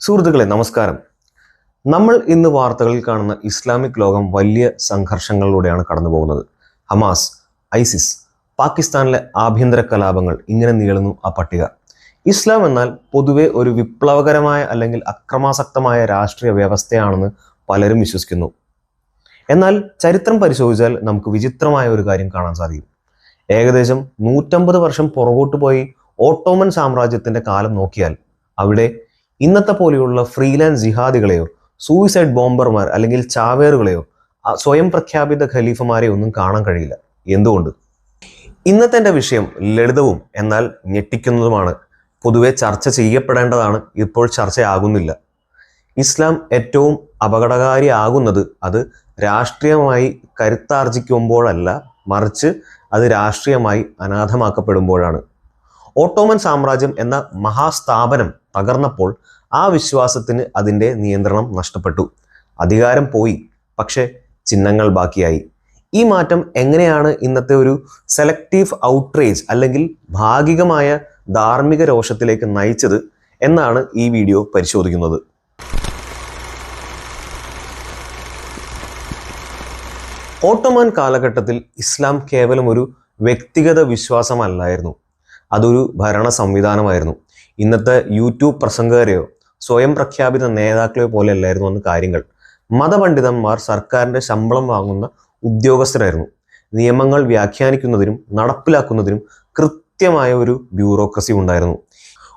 സുഹൃത്തുക്കളെ നമസ്കാരം. നമ്മൾ ഇന്ന് വാർത്തകളിൽ കാണുന്ന ഇസ്ലാമിക് ലോകം വലിയ സംഘർഷങ്ങളിലൂടെയാണ് കടന്നു പോകുന്നത് ഹമാസ് ഐസിസ് പാകിസ്ഥാനിലെ ആഭ്യന്തര കലാപങ്ങൾ ഇങ്ങനെ നീളുന്നു ആ പട്ടിക. ഇസ്ലാം എന്നാൽ പൊതുവെ ഒരു വിപ്ലവകരമായ അല്ലെങ്കിൽ അക്രമാസക്തമായ രാഷ്ട്രീയ വ്യവസ്ഥയാണെന്ന് പലരും വിശ്വസിക്കുന്നു. എന്നാൽ ചരിത്രം പരിശോധിച്ചാൽ നമുക്ക് വിചിത്രമായ ഒരു കാര്യം കാണാൻ സാധിക്കും. ഏകദേശം നൂറ്റമ്പത് വർഷം പുറകോട്ട് പോയി ഓട്ടോമൻ സാമ്രാജ്യത്തിന്റെ കാലം നോക്കിയാൽ അവിടെ ഇന്നത്തെ പോലെയുള്ള ഫ്രീലാൻസ് ജിഹാദികളെയോ സൂയിസൈഡ് ബോംബർമാർ അല്ലെങ്കിൽ ചാവേറുകളെയോ സ്വയം പ്രഖ്യാപിത ഖലീഫമാരെയോ ഒന്നും കാണാൻ കഴിയില്ല. എന്തുകൊണ്ട്? ഇന്നത്തെ എന്റെ വിഷയം ലളിതവും എന്നാൽ ഞെട്ടിക്കുന്നതുമാണ്. പൊതുവെ ചർച്ച ചെയ്യപ്പെടേണ്ടതാണ്. ഇപ്പോൾ ചർച്ചയാകുന്നില്ല. ഇസ്ലാം ഏറ്റവും അപകടകാരിയാകുന്നത് അത് രാഷ്ട്രീയമായി കരുത്താർജിക്കുമ്പോഴല്ല മറിച്ച് അത് രാഷ്ട്രീയമായി അനാഥമാക്കപ്പെടുമ്പോഴാണ്. ഓട്ടോമൻ സാമ്രാജ്യം എന്ന മഹാസ്ഥാപനം തകർന്നപ്പോൾ ആ വിശ്വാസത്തിന് അതിന്റെ നിയന്ത്രണം നഷ്ടപ്പെട്ടു. അധികാരം പോയി പക്ഷേ ചിഹ്നങ്ങൾ ബാക്കിയായി. ഈ മാറ്റം എങ്ങനെയാണ് ഇന്നത്തെ ഒരു സെലക്റ്റീവ് ഔട്ട്റേജ് അല്ലെങ്കിൽ ഭാഗികമായ ധാർമ്മിക രോഷത്തിലേക്ക് നയിച്ചത് എന്നാണ് ഈ വീഡിയോ പരിശോധിക്കുന്നത്. ഓട്ടോമാൻ കാലഘട്ടത്തിൽ ഇസ്ലാം കേവലം ഒരു വ്യക്തിഗത വിശ്വാസമല്ലായിരുന്നു. അതൊരു ഭരണ സംവിധാനമായിരുന്നു ഇന്നത്തെ യൂട്യൂബ് പ്രസംഗകരെയോ സ്വയം പ്രഖ്യാപിത നേതാക്കളെയോ പോലെയല്ലായിരുന്നു അന്ന് കാര്യങ്ങൾ. മതപണ്ഡിതന്മാർ സർക്കാരിന്റെ ശമ്പളം വാങ്ങുന്ന ഉദ്യോഗസ്ഥരായിരുന്നു. നിയമങ്ങൾ വ്യാഖ്യാനിക്കുന്നതിനും നടപ്പിലാക്കുന്നതിനും കൃത്യമായ ഒരു ബ്യൂറോക്രസി ഉണ്ടായിരുന്നു.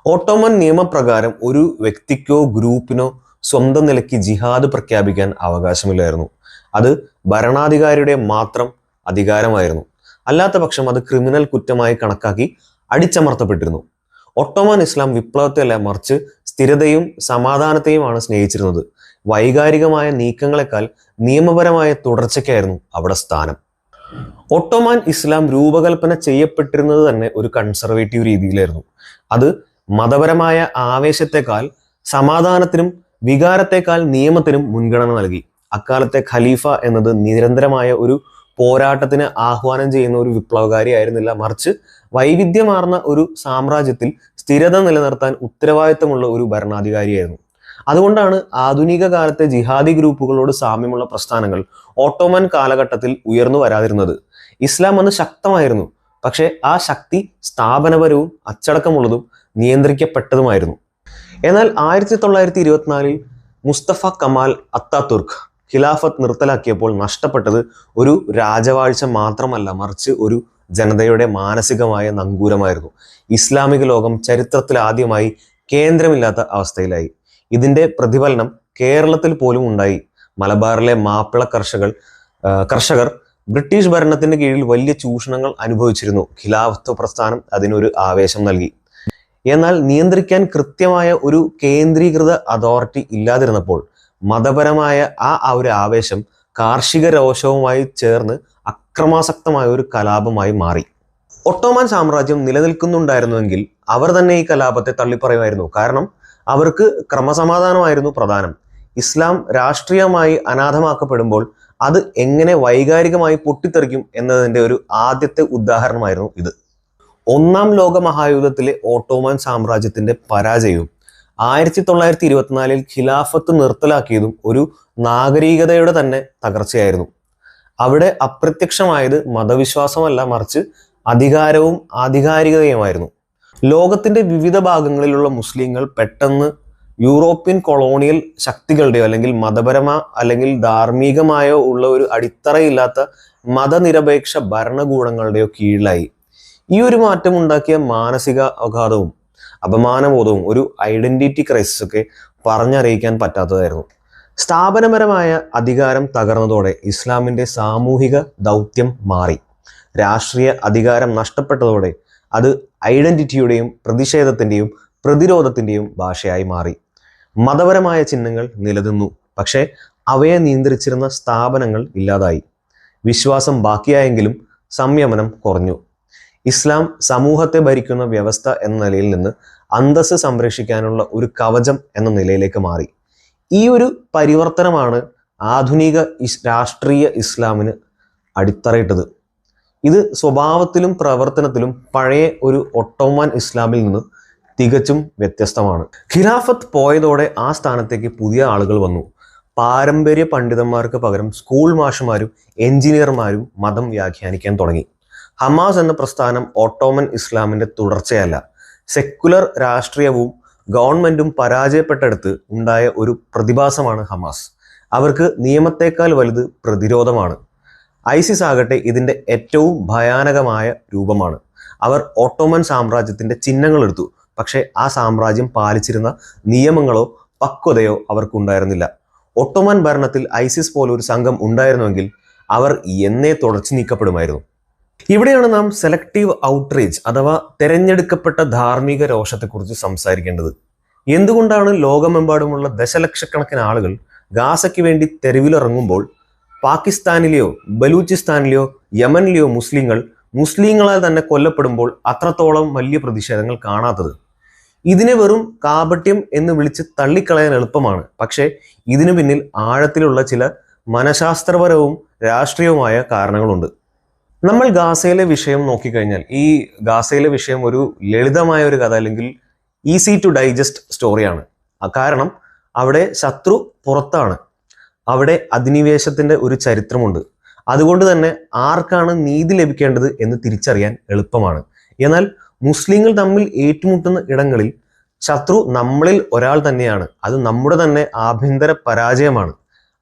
ഓട്ടോമൻ നിയമപ്രകാരം ഒരു വ്യക്തിക്കോ ഗ്രൂപ്പിനോ സ്വന്തം നിലയ്ക്ക് ജിഹാദ് പ്രഖ്യാപിക്കാൻ അവകാശമില്ലായിരുന്നു. അത് ഭരണാധികാരിയുടെ മാത്രം അധികാരമായിരുന്നു. അല്ലാത്ത പക്ഷം അത് ക്രിമിനൽ കുറ്റമായി കണക്കാക്കി അടിച്ചമർത്തപ്പെട്ടിരുന്നു. ഒട്ടോമൻ ഇസ്ലാം വിപ്ലവത്തെയല്ല മറിച്ച് സ്ഥിരതയും സമാധാനത്തെയുമാണ് സ്നേഹിച്ചിരുന്നത്. വൈകാരികമായ നീക്കങ്ങളെക്കാൾ നിയമപരമായ തുടർച്ചയ്ക്കായിരുന്നു അവിടെ സ്ഥാനം. ഒട്ടോമാൻ ഇസ്ലാം രൂപകൽപ്പന ചെയ്യപ്പെട്ടിരുന്നത് തന്നെ ഒരു കൺസർവേറ്റീവ് രീതിയിലായിരുന്നു. അത് മതപരമായ ആവേശത്തെക്കാൾ സമാധാനത്തിനും വികാരത്തെക്കാൾ നിയമത്തിനും മുൻഗണന നൽകി. അക്കാലത്തെ ഖലീഫ എന്നത് നിരന്തരമായ ഒരു പോരാട്ടത്തിന് ആഹ്വാനം ചെയ്യുന്ന ഒരു വിപ്ലവകാരി ആയിരുന്നില്ല. മറിച്ച് വൈവിധ്യമാർന്ന ഒരു സാമ്രാജ്യത്തിൽ സ്ഥിരത നിലനിർത്താൻ ഉത്തരവാദിത്തമുള്ള ഒരു ഭരണാധികാരിയായിരുന്നു. അതുകൊണ്ടാണ് ആധുനിക കാലത്തെ ജിഹാദി ഗ്രൂപ്പുകളോട് സാമ്യമുള്ള പ്രസ്ഥാനങ്ങൾ ഓട്ടോമൻ കാലഘട്ടത്തിൽ ഉയർന്നു വരാതിരുന്നത്. ഇസ്ലാം അന്ന് ശക്തമായിരുന്നു. പക്ഷേ ആ ശക്തി സ്ഥാപനപരവും അച്ചടക്കമുള്ളതും നിയന്ത്രിക്കപ്പെട്ടതുമായിരുന്നു. എന്നാൽ ആയിരത്തി തൊള്ളായിരത്തി ഇരുപത്തിനാലിൽ മുസ്തഫ കമാൽ അത്താതുർക്ക് ഖിലാഫത്ത് നിർത്തലാക്കിയപ്പോൾ നഷ്ടപ്പെട്ടത് ഒരു രാജവാഴ്ച മാത്രമല്ല മറിച്ച് ഒരു ജനതയുടെ മാനസികമായ നങ്കൂരമായിരുന്നു. ഇസ്ലാമിക ലോകം ചരിത്രത്തിൽ ആദ്യമായി കേന്ദ്രമില്ലാത്ത അവസ്ഥയിലായി. ഇതിന്റെ പ്രതിഫലനം കേരളത്തിൽ പോലും ഉണ്ടായി. മലബാറിലെ മാപ്പിള കർഷകർ കർഷകർ ബ്രിട്ടീഷ് ഭരണത്തിന്റെ കീഴിൽ വലിയ ചൂഷണങ്ങൾ അനുഭവിച്ചിരുന്നു. ഖിലാഫത്ത് പ്രസ്ഥാനം അതിനൊരു ആവേശം നൽകി. എന്നാൽ നിയന്ത്രിക്കാൻ കൃത്യമായ ഒരു കേന്ദ്രീകൃത അതോറിറ്റി ഇല്ലാതിരുന്നപ്പോൾ മതപരമായ ആ ഒരു ആവേശം കാർഷിക രോഷവുമായി ചേർന്ന് അക്രമാസക്തമായ ഒരു കലാപമായി മാറി. ഒട്ടോമാൻ സാമ്രാജ്യം നിലനിൽക്കുന്നുണ്ടായിരുന്നുവെങ്കിൽ അവർ തന്നെ ഈ കലാപത്തെ തള്ളിപ്പറയുമായിരുന്നു. കാരണം അവർക്ക് ക്രമസമാധാനമായിരുന്നു പ്രധാനം. ഇസ്ലാം രാഷ്ട്രീയമായി അനാഥമാക്കപ്പെടുമ്പോൾ അത് എങ്ങനെ വൈകാരികമായി പൊട്ടിത്തെറിക്കും എന്നതിന്റെ ഒരു ആദ്യത്തെ ഉദാഹരണമായിരുന്നു ഇത്. ഒന്നാം ലോക മഹായുദ്ധത്തിലെ ഓട്ടോമാൻ സാമ്രാജ്യത്തിന്റെ പരാജയവും ആയിരത്തി തൊള്ളായിരത്തി ഇരുപത്തിനാലിൽ ഖിലാഫത്ത് നിർത്തലാക്കിയതും ഒരു നാഗരികതയുടെ തന്നെ തകർച്ചയായിരുന്നു. അവിടെ അപ്രത്യക്ഷമായത് മതവിശ്വാസമല്ല മറിച്ച് അധികാരവും ആധികാരികതയുമായിരുന്നു. ലോകത്തിന്റെ വിവിധ ഭാഗങ്ങളിലുള്ള മുസ്ലിങ്ങൾ പെട്ടെന്ന് യൂറോപ്യൻ കൊളോണിയൽ ശക്തികളുടെയോ അല്ലെങ്കിൽ മതപരമോ അല്ലെങ്കിൽ ധാർമ്മികമായോ ഉള്ള ഒരു അടിത്തറയില്ലാത്ത മതനിരപേക്ഷ ഭരണകൂടങ്ങളുടെയോ കീഴിലായി. ഈ ഒരു മാറ്റം ഉണ്ടാക്കിയ മാനസിക അഘാതവും അപമാനബോധവും ഒരു ഐഡന്റിറ്റി ക്രൈസിസ് ഒക്കെ പറഞ്ഞറിയിക്കാൻ പറ്റാത്തതായിരുന്നു. സ്ഥാപനപരമായ അധികാരം തകർന്നതോടെ ഇസ്ലാമിന്റെ സാമൂഹിക ദൗത്യം മാറി. രാഷ്ട്രീയ അധികാരം നഷ്ടപ്പെട്ടതോടെ അത് ഐഡന്റിറ്റിയുടെയും പ്രതിഷേധത്തിന്റെയും പ്രതിരോധത്തിന്റെയും ഭാഷയായി മാറി. മതപരമായ ചിഹ്നങ്ങൾ നിലനിന്നു പക്ഷേ അവയെ നിയന്ത്രിച്ചിരുന്ന സ്ഥാപനങ്ങൾ ഇല്ലാതായി. വിശ്വാസം ബാക്കിയായെങ്കിലും സംയമനം കുറഞ്ഞു. ഇസ്ലാം സമൂഹത്തെ ഭരിക്കുന്ന വ്യവസ്ഥ എന്ന നിലയിൽ നിന്ന് അന്തസ്സ് സംരക്ഷിക്കാനുള്ള ഒരു കവചം എന്ന നിലയിലേക്ക് മാറി. ഈ ഒരു പരിവർത്തനമാണ് ആധുനിക രാഷ്ട്രീയ ഇസ്ലാമിന് അടിത്തറയിട്ടത്. ഇത് സ്വഭാവത്തിലും പ്രവർത്തനത്തിലും പഴയ ഒരു ഒട്ടോമാൻ ഇസ്ലാമിൽ നിന്ന് തികച്ചും വ്യത്യസ്തമാണ്. ഖിലാഫത്ത് പോയതോടെ ആ സ്ഥാനത്തേക്ക് പുതിയ ആളുകൾ വന്നു. പാരമ്പര്യ പണ്ഡിതന്മാർക്ക് പകരം സ്കൂൾ മാഷുമാരും എഞ്ചിനീയർമാരും മതം വ്യാഖ്യാനിക്കാൻ തുടങ്ങി. ഹമാസ് എന്ന പ്രസ്ഥാനം ഓട്ടോമൻ ഇസ്ലാമിന്റെ തുടർച്ചയല്ല. സെക്കുലർ രാഷ്ട്രീയവും ഗവൺമെന്റും പരാജയപ്പെട്ടെടുത്ത് ഉണ്ടായ ഒരു പ്രതിഭാസമാണ് ഹമാസ്. അവർക്ക് നിയമത്തേക്കാൾ വലുത് പ്രതിരോധമാണ്. ഐസിസ് ആകട്ടെ ഇതിന്റെ ഏറ്റവും ഭയാനകമായ രൂപമാണ്. അവർ ഓട്ടോമൻ സാമ്രാജ്യത്തിന്റെ ചിഹ്നങ്ങൾ എടുത്തു. പക്ഷേ ആ സാമ്രാജ്യം പാലിച്ചിരുന്ന നിയമങ്ങളോ പക്വതയോ അവർക്കുണ്ടായിരുന്നില്ല. ഒട്ടോമൻ ഭരണത്തിൽ ഐസിസ് പോലൊരു സംഘം ഉണ്ടായിരുന്നുവെങ്കിൽ അവർ എന്നേ തുടച്ചു നീക്കപ്പെടുമായിരുന്നു. ഇവിടെയാണ് നാം സെലക്റ്റീവ് ഔട്ട്റീച്ച് അഥവാ തെരഞ്ഞെടുക്കപ്പെട്ട ധാർമ്മിക രോഷത്തെക്കുറിച്ച് സംസാരിക്കേണ്ടത്. എന്തുകൊണ്ടാണ് ലോകമെമ്പാടുമുള്ള ദശലക്ഷക്കണക്കിന് ആളുകൾ ഗാസയ്ക്ക് വേണ്ടി തെരുവിലിറങ്ങുമ്പോൾ പാകിസ്ഥാനിലെയോ ബലൂചിസ്ഥാനിലെയോ യമനിലെയോ മുസ്ലിങ്ങൾ മുസ്ലിങ്ങളാൽ തന്നെ കൊല്ലപ്പെടുമ്പോൾ അത്രത്തോളം വലിയ പ്രതിഷേധങ്ങൾ കാണാത്തത്? ഇതിനെ വെറും കാപട്യം എന്ന് വിളിച്ച് തള്ളിക്കളയാൻ എളുപ്പമാണ്. പക്ഷേ ഇതിനു പിന്നിൽ ആഴത്തിലുള്ള ചില മനഃശാസ്ത്രപരവും രാഷ്ട്രീയവുമായ കാരണങ്ങളുണ്ട്. നമ്മൾ ഗാസയിലെ വിഷയം നോക്കിക്കഴിഞ്ഞാൽ ഈ ഗാസയിലെ വിഷയം ഒരു ലളിതമായ ഒരു കഥ അല്ലെങ്കിൽ ഈസി ടു ഡൈജസ്റ്റ് സ്റ്റോറിയാണ് കാരണം അവിടെ ശത്രു പുറത്താണ്. അവിടെ അധിനിവേശത്തിന്റെ ഒരു ചരിത്രമുണ്ട്. അതുകൊണ്ട് തന്നെ ആർക്കാണ് നീതി ലഭിക്കേണ്ടത് എന്ന് തിരിച്ചറിയാൻ എളുപ്പമാണ്. എന്നാൽ മുസ്ലിങ്ങൾ തമ്മിൽ ഏറ്റുമുട്ടുന്ന ഇടങ്ങളിൽ ശത്രു നമ്മളിൽ ഒരാൾ തന്നെയാണ്. അത് നമ്മുടെ തന്നെ ആഭ്യന്തര പരാജയമാണ്.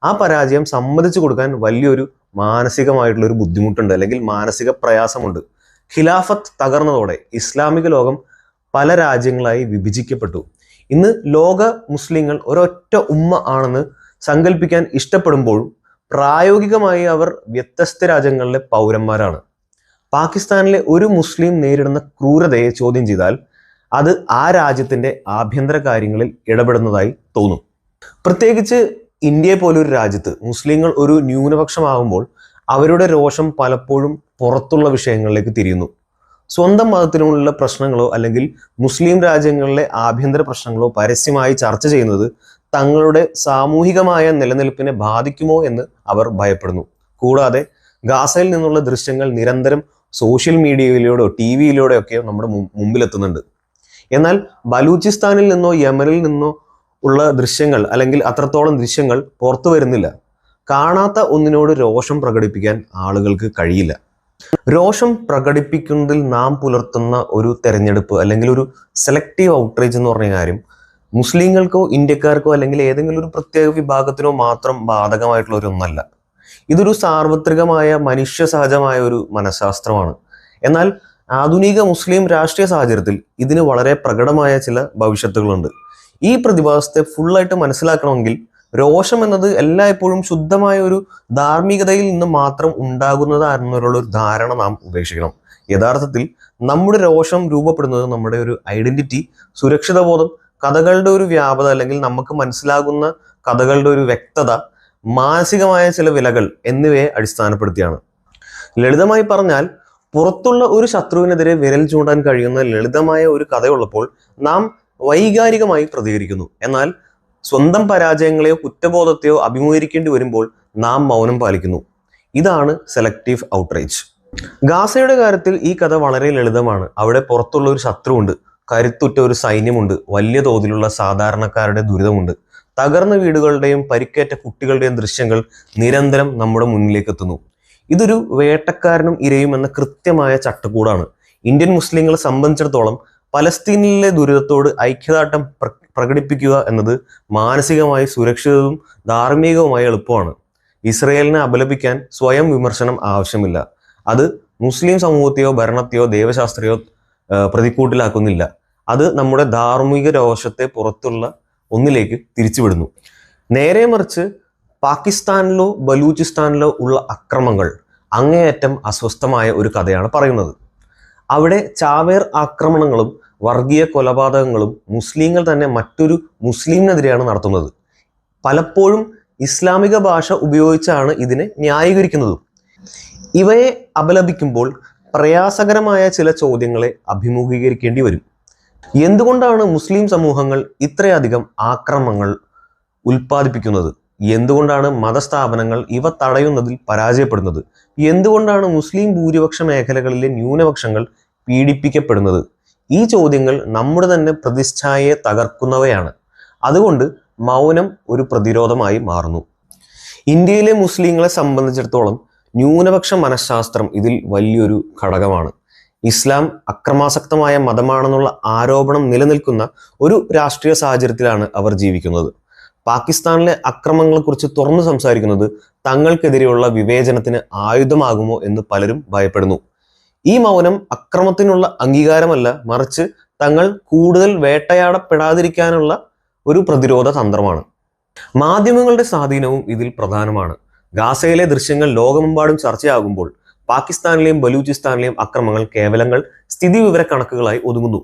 ആ പരാജയം സമ്മതിച്ചു കൊടുക്കാൻ വലിയൊരു മാനസികമായിട്ടുള്ള ഒരു ബുദ്ധിമുട്ടുണ്ട് അല്ലെങ്കിൽ മാനസിക പ്രയാസമുണ്ട്. ഖിലാഫത്ത് തകർന്നതോടെ ഇസ്ലാമിക ലോകം പല രാജ്യങ്ങളായി വിഭജിക്കപ്പെട്ടു. ഇന്ന് ലോക മുസ്ലിങ്ങൾ ഒരൊറ്റ ഉമ്മ ആണെന്ന് സങ്കല്പിക്കാൻ ഇഷ്ടപ്പെടുമ്പോഴും പ്രായോഗികമായി അവർ വ്യത്യസ്ത രാജ്യങ്ങളിലെ പൗരന്മാരാണ്. പാകിസ്ഥാനിലെ ഒരു മുസ്ലിം നേരിടുന്ന ക്രൂരതയെ ചോദ്യം ചെയ്താൽ അത് ആ രാജ്യത്തിന്റെ ആഭ്യന്തര കാര്യങ്ങളിൽ ഇടപെടുന്നതായി തോന്നും. പ്രത്യേകിച്ച് ഇന്ത്യയെ പോലൊരു രാജ്യത്ത് മുസ്ലിങ്ങൾ ഒരു ന്യൂനപക്ഷമാകുമ്പോൾ അവരുടെ രോഷം പലപ്പോഴും പുറത്തുള്ള വിഷയങ്ങളിലേക്ക് തിരിയുന്നു. സ്വന്തം മതത്തിനുള്ള പ്രശ്നങ്ങളോ അല്ലെങ്കിൽ മുസ്ലിം രാജ്യങ്ങളിലെ ആഭ്യന്തര പ്രശ്നങ്ങളോ പരസ്യമായി ചർച്ച ചെയ്യുന്നത് തങ്ങളുടെ സാമൂഹികമായ നിലനിൽപ്പിനെ ബാധിക്കുമോ എന്ന് അവർ ഭയപ്പെടുന്നു. കൂടാതെ ഗാസയിൽ നിന്നുള്ള ദൃശ്യങ്ങൾ നിരന്തരം സോഷ്യൽ മീഡിയയിലൂടെയോ ടി വിയിലൂടെയൊക്കെയോ നമ്മുടെ മുമ്പിലെത്തുന്നുണ്ട്. എന്നാൽ ബലൂചിസ്ഥാനിൽ നിന്നോ യമനിൽ നിന്നോ ഉള്ള ദൃശ്യങ്ങൾ അല്ലെങ്കിൽ അത്രത്തോളം ദൃശ്യങ്ങൾ പുറത്തു വരുന്നില്ല. കാണാത്ത ഒന്നിനോട് രോഷം പ്രകടിപ്പിക്കാൻ ആളുകൾക്ക് കഴിയില്ല. രോഷം പ്രകടിപ്പിക്കുന്നതിൽ നാം പുലർത്തുന്ന ഒരു തെരഞ്ഞെടുപ്പ് അല്ലെങ്കിൽ ഒരു സെലക്റ്റീവ് ഔട്ട്റീച്ച് എന്ന് പറഞ്ഞ കാര്യം മുസ്ലിങ്ങൾക്കോ ഇന്ത്യക്കാർക്കോ അല്ലെങ്കിൽ ഏതെങ്കിലും ഒരു പ്രത്യേക വിഭാഗത്തിനോ മാത്രം ബാധകമായിട്ടുള്ള ഒരു ഒന്നല്ല. ഇതൊരു സാർവത്രികമായ മനുഷ്യ സഹജമായ ഒരു മനഃശാസ്ത്രമാണ്. എന്നാൽ ആധുനിക മുസ്ലിം രാഷ്ട്രീയ സാഹചര്യത്തിൽ ഇതിന് വളരെ പ്രകടമായ ചില ഭവിഷ്യത്തുകളുണ്ട്. ഈ പ്രതിഭാസത്തെ ഫുള്ളായിട്ട് മനസ്സിലാക്കണമെങ്കിൽ രോഷം എന്നത് എല്ലായ്പ്പോഴും ശുദ്ധമായ ഒരു ധാർമ്മികതയിൽ നിന്ന് മാത്രം ഉണ്ടാകുന്നതാണെന്നുള്ള ഒരു ധാരണ നാം ഉപേക്ഷിക്കണം. യഥാർത്ഥത്തിൽ നമ്മുടെ രോഷം രൂപപ്പെടുന്നത് നമ്മുടെ ഒരു ഐഡന്റിറ്റി സുരക്ഷിതബോധം കഥകളുടെ ഒരു വ്യാപത അല്ലെങ്കിൽ നമുക്ക് മനസ്സിലാകുന്ന കഥകളുടെ ഒരു വ്യക്തത മാനസികമായ ചില വിലകൾ എന്നിവയെ അടിസ്ഥാനപ്പെടുത്തിയാണ്. ലളിതമായി പറഞ്ഞാൽ പുറത്തുള്ള ഒരു ശത്രുവിനെതിരെ വിരൽ ചൂണ്ടാൻ കഴിയുന്ന ലളിതമായ ഒരു കഥയുള്ളപ്പോൾ നാം വൈകാരികമായി പ്രതികരിക്കുന്നു. എന്നാൽ സ്വന്തം പരാജയങ്ങളെയോ കുറ്റബോധത്തെയോ അഭിമുഖീകരിക്കേണ്ടി വരുമ്പോൾ നാം മൗനം പാലിക്കുന്നു. ഇതാണ് സെലക്റ്റീവ് ഔട്ട്റീച്ച് ഗാസയുടെ കാര്യത്തിൽ ഈ കഥ വളരെ ലളിതമാണ്. അവിടെ പുറത്തുള്ള ഒരു ശത്രുവുണ്ട്. കരുത്തുറ്റ ഒരു സൈന്യമുണ്ട്. വലിയ തോതിലുള്ള സാധാരണക്കാരുടെ ദുരിതമുണ്ട്. തകർന്ന വീടുകളുടെയും പരിക്കേറ്റ കുട്ടികളുടെയും ദൃശ്യങ്ങൾ നിരന്തരം നമ്മുടെ മുന്നിലേക്ക് എത്തുന്നു ഇതൊരു വേട്ടക്കാരനും ഇരയും എന്ന കൃത്യമായ ചട്ടക്കൂടാണ്. ഇന്ത്യൻ മുസ്ലിങ്ങളെ സംബന്ധിച്ചിടത്തോളം പലസ്തീനിലെ ദുരിതത്തോട് ഐക്യദാർഢ്യം പ്ര- പ്രകടിപ്പിക്കുക എന്നത് മാനസികമായി സുരക്ഷിതവും ധാർമ്മികവുമായി എളുപ്പമാണ്. ഇസ്രയേലിനെ അപലപിക്കാൻ സ്വയം വിമർശനം ആവശ്യമില്ല. അത് മുസ്ലിം സമൂഹത്തെയോ ഭരണത്തെയോ ദൈവശാസ്ത്രയോ പ്രതിക്കൂട്ടിലാക്കുന്നില്ല. അത് നമ്മുടെ ധാർമ്മിക രോഷത്തെ പുറത്തുള്ള ഒന്നിലേക്ക് തിരിച്ചുവിടുന്നു. നേരെ മറിച്ച് പാകിസ്ഥാനിലോ ബലൂചിസ്ഥാനിലോ ഉള്ള അക്രമങ്ങൾ അങ്ങേയറ്റം അസ്വസ്ഥമായ ഒരു കഥയാണ് പറയുന്നത്. അവിടെ ചാവേർ ആക്രമണങ്ങളും വർഗീയ കൊലപാതകങ്ങളും മുസ്ലിങ്ങൾ തന്നെ മറ്റൊരു മുസ്ലിമിനെതിരെയാണ് നടത്തുന്നത്. പലപ്പോഴും ഇസ്ലാമിക ഭാഷ ഉപയോഗിച്ചാണ് ഇതിനെ ന്യായീകരിക്കുന്നതും. ഇവയെ അപലപിക്കുമ്പോൾ പ്രയാസകരമായ ചില ചോദ്യങ്ങളെ അഭിമുഖീകരിക്കേണ്ടി വരും. എന്തുകൊണ്ടാണ് മുസ്ലിം സമൂഹങ്ങൾ ഇത്രയധികം ആക്രമങ്ങൾ ഉൽപ്പാദിപ്പിക്കുന്നത്? എന്തുകൊണ്ടാണ് മതസ്ഥാപനങ്ങൾ ഇവ തടയുന്നതിൽ പരാജയപ്പെടുന്നത്? എന്തുകൊണ്ടാണ് മുസ്ലിം ഭൂരിപക്ഷ മേഖലകളിലെ ന്യൂനപക്ഷങ്ങൾ പീഡിപ്പിക്കപ്പെടുന്നത്? ഈ ചോദ്യങ്ങൾ നമ്മുടെ തന്നെ പ്രതിച്ഛായയെ തകർക്കുന്നവയാണ്. അതുകൊണ്ട് മൗനം ഒരു പ്രതിരോധമായി മാറുന്നു. ഇന്ത്യയിലെ മുസ്ലിങ്ങളെ സംബന്ധിച്ചിടത്തോളം ന്യൂനപക്ഷ മനഃശാസ്ത്രം ഇതിൽ വലിയൊരു ഘടകമാണ്. ഇസ്ലാം അക്രമാസക്തമായ മതമാണെന്നുള്ള ആരോപണം നിലനിൽക്കുന്ന ഒരു രാഷ്ട്രീയ സാഹചര്യത്തിലാണ് അവർ ജീവിക്കുന്നത്. പാകിസ്ഥാനിലെ അക്രമങ്ങളെക്കുറിച്ച് തുറന്നു സംസാരിക്കുന്നത് തങ്ങൾക്കെതിരെയുള്ള വിവേചനത്തിന് ആയുധമാകുമോ എന്ന് പലരും ഭയപ്പെടുന്നു. ഈ മൗനം അക്രമത്തിനുള്ള അംഗീകാരമല്ല മറിച്ച് തങ്ങൾ കൂടുതൽ വേട്ടയാടപ്പെടാതിരിക്കാനുള്ള ഒരു പ്രതിരോധ തന്ത്രമാണ്. മാധ്യമങ്ങളുടെ സ്വാധീനവും ഇതിൽ പ്രധാനമാണ്. ഗാസയിലെ ദൃശ്യങ്ങൾ ലോകമെമ്പാടും ചർച്ചയാകുമ്പോൾ പാകിസ്ഥാനിലെയും ബലൂചിസ്ഥാനിലെയും അക്രമങ്ങൾ കേവലങ്ങൾ സ്ഥിതിവിവര കണക്കുകളായി ഒതുങ്ങുന്നു.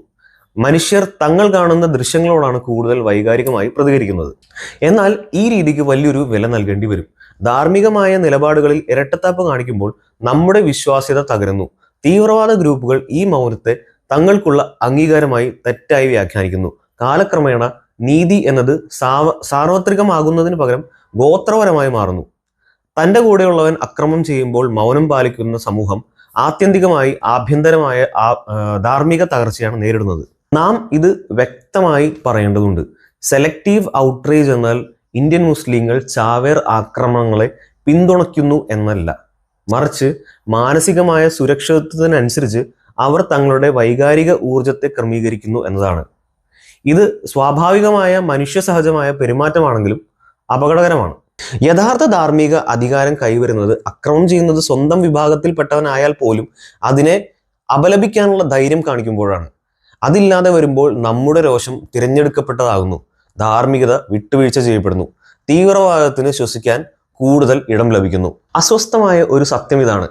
മനുഷ്യർ തങ്ങൾ കാണുന്ന ദൃശ്യങ്ങളോടാണ് കൂടുതൽ വൈകാരികമായി പ്രതികരിക്കുന്നത്. എന്നാൽ ഈ രീതിക്ക് വലിയൊരു വില നൽകേണ്ടി വരും. ധാർമ്മികമായ നിലപാടുകളിൽ ഇരട്ടത്താപ്പ് കാണിക്കുമ്പോൾ നമ്മുടെ വിശ്വാസ്യത തകരുന്നു. തീവ്രവാദ ഗ്രൂപ്പുകൾ ഈ മൗനത്തെ തങ്ങൾക്കുള്ള അംഗീകാരമായി തെറ്റായി വ്യാഖ്യാനിക്കുന്നു. കാലക്രമേണ നീതി എന്നത് സാവ സാർവത്രികമാകുന്നതിന് പകരം ഗോത്രപരമായി മാറുന്നു. തന്റെ കൂടെയുള്ളവൻ അക്രമം ചെയ്യുമ്പോൾ മൗനം പാലിക്കുന്ന സമൂഹം ആത്യന്തികമായി ആഭ്യന്തരമായ ധാർമ്മിക തകർച്ചയാണ് നേരിടുന്നത്. നാം ഇത് വ്യക്തമായി പറയേണ്ടതുണ്ട്. സെലക്റ്റീവ് ഔട്ട്റേജ് എന്നാൽ ഇന്ത്യൻ മുസ്ലിങ്ങൾ ചാവേർ ആക്രമണങ്ങളെ പിന്തുണയ്ക്കുന്നു എന്നല്ല. മറിച്ച് മാനസികമായ സുരക്ഷിതത്വത്തിനനുസരിച്ച് അവർ തങ്ങളുടെ വൈകാരിക ഊർജത്തെ ക്രമീകരിക്കുന്നു എന്നതാണ്. ഇത് സ്വാഭാവികമായ മനുഷ്യ സഹജമായ പെരുമാറ്റമാണെങ്കിലും അപകടകരമാണ്. യഥാർത്ഥ ധാർമ്മിക അധികാരം കൈവരുന്നത് അക്രമം ചെയ്യുന്നത് സ്വന്തം വിഭാഗത്തിൽപ്പെട്ടവനായാൽ പോലും അതിനെ അപലപിക്കാനുള്ള ധൈര്യം കാണിക്കുമ്പോഴാണ്. അതില്ലാതെ വരുമ്പോൾ നമ്മുടെ രോഷം തിരഞ്ഞെടുക്കപ്പെട്ടതാകുന്നു. ധാർമ്മികത വിട്ടുവീഴ്ച ചെയ്യപ്പെടുന്നു. തീവ്രവാദത്തിന് ശ്വസിക്കാൻ കൂടുതൽ ഇടം ലഭിക്കുന്നു. അസ്വസ്ഥമായ ഒരു സത്യം ഇതാണ്.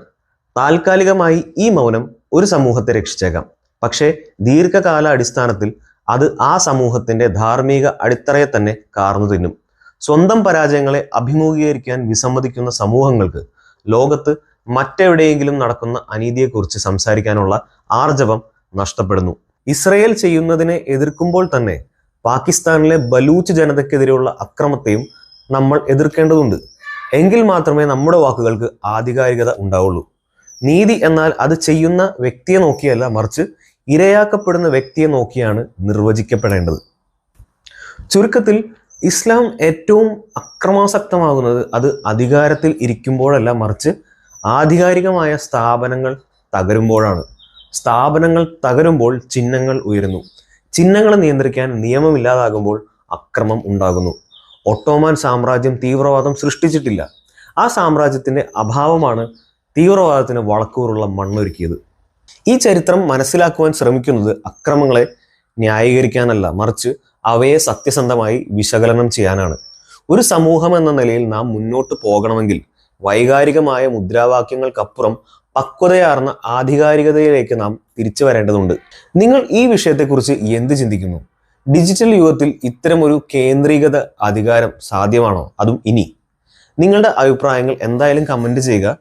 താൽക്കാലികമായി ഈ മൗനം ഒരു സമൂഹത്തെ രക്ഷിച്ചേക്കാം. പക്ഷേ ദീർഘകാല അടിസ്ഥാനത്തിൽ അത് ആ സമൂഹത്തിന്റെ ധാർമ്മിക അടിത്തറയെ തന്നെ കാർന്നു തിന്നും. സ്വന്തം പരാജയങ്ങളെ അഭിമുഖീകരിക്കാൻ വിസമ്മതിക്കുന്ന സമൂഹങ്ങൾക്ക് ലോകത്ത് മറ്റെവിടെയെങ്കിലും നടക്കുന്ന അനീതിയെക്കുറിച്ച് സംസാരിക്കാനുള്ള ആർജവം നഷ്ടപ്പെടുന്നു. ഇസ്രയേൽ ചെയ്യുന്നതിനെ എതിർക്കുമ്പോൾ തന്നെ പാകിസ്ഥാനിലെ ബലൂച്ച് ജനതയ്ക്കെതിരെയുള്ള അക്രമത്തെയും നമ്മൾ എതിർക്കേണ്ടതുണ്ട്. എങ്കിൽ മാത്രമേ നമ്മുടെ വാക്കുകൾക്ക് ആധികാരികത ഉണ്ടാവുള്ളൂ. നീതി എന്നാൽ അത് ചെയ്യുന്ന വ്യക്തിയെ നോക്കിയല്ല മറിച്ച് ഇരയാക്കപ്പെടുന്ന വ്യക്തിയെ നോക്കിയാണ് നിർവചിക്കപ്പെടേണ്ടത്. ചുരുക്കത്തിൽ ഇസ്ലാം ഏറ്റവും അക്രമാസക്തമാകുന്നത് അത് അധികാരത്തിൽ ഇരിക്കുമ്പോഴല്ല മറിച്ച് ആധികാരികമായ സ്ഥാപനങ്ങൾ തകരുമ്പോഴാണ്. സ്ഥാപനങ്ങൾ തകരുമ്പോൾ ചിഹ്നങ്ങൾ ഉയരുന്നു. ചിഹ്നങ്ങളെ നിയന്ത്രിക്കാൻ നിയമമില്ലാതാകുമ്പോൾ അക്രമം ഉണ്ടാകുന്നു. ഒട്ടോമാൻ സാമ്രാജ്യം തീവ്രവാദം സൃഷ്ടിച്ചിട്ടില്ല. ആ സാമ്രാജ്യത്തിന്റെ അഭാവമാണ് തീവ്രവാദത്തിന് വളക്കൂറുള്ള മണ്ണൊരുക്കിയത്. ഈ ചരിത്രം മനസ്സിലാക്കുവാൻ ശ്രമിക്കുന്നത് അക്രമങ്ങളെ ന്യായീകരിക്കാനല്ല മറിച്ച് അവയെ സത്യസന്ധമായി വിശകലനം ചെയ്യാനാണ്. ഒരു സമൂഹം എന്ന നിലയിൽ നാം മുന്നോട്ട് പോകണമെങ്കിൽ വൈകാരികമായ മുദ്രാവാക്യങ്ങൾക്കപ്പുറം പക്വതയാർന്ന ആധികാരികതയിലേക്ക് നാം തിരിച്ചു വരേണ്ടതുണ്ട് നിങ്ങൾ ഈ വിഷയത്തെക്കുറിച്ച് എന്ത് ചിന്തിക്കുന്നു? ഡിജിറ്റൽ യുഗത്തിൽ ഇത്തരമൊരു കേന്ദ്രീകൃത അധികാരം സാധ്യമാണോ? അതും ഇനി. നിങ്ങളുടെ അഭിപ്രായങ്ങൾ എന്തായാലും കമന്റ് ചെയ്യുക.